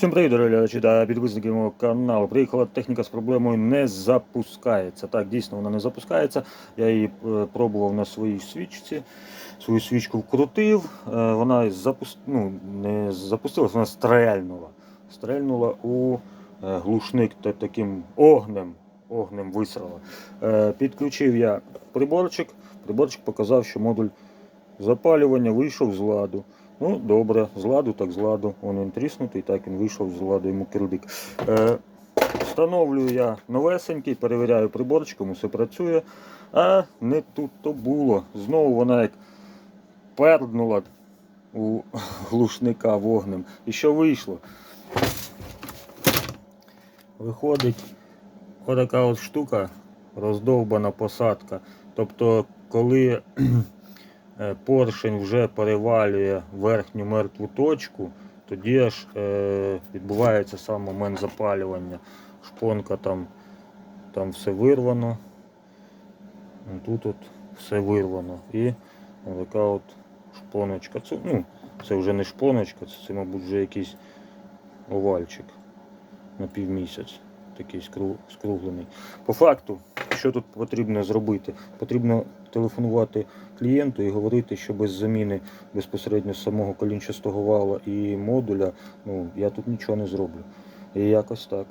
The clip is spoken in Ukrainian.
Всім привіт, дорогі глядачі та підписники мого каналу. Приїхала техніка з проблемою не запускається. Так, дійсно вона не запускається. Я її е, пробував на своїй свічці. Свою свічку вкрутив. е, Вона запус... ну, не запустилась, вона стрельнула. Стрельнула у е, глушник таким огнем. Огнем висрала. Підключив я приборчик. Приборчик показав, що модуль запалювання вийшов з ладу. Ну, добре, з ладу, так з ладу. Вон він тріснутий, так він вийшов з ладу йому кирдик. Е, встановлюю я новесенький, перевіряю приборчиком, усе працює. А не тут то було. Знову вона як перднула у глушника вогнем. І що вийшло? Виходить отака от штука, роздовбана посадка. Тобто, коли поршень вже перевалює верхню мертву точку, тоді аж е, відбувається сам момент запалювання. Шпонка там, там все вирвано. Тут от все вирвано. І така от шпоночка. Це, ну, це вже не шпоночка, це, це мабуть, вже якийсь овальчик на півмісяць. Такий скру- скруглений. По факту, що тут потрібно зробити? Потрібно телефонувати клієнту і говорити, що без заміни безпосередньо самого колінчастого вала і модуля, ну, я тут нічого не зроблю. І якось так.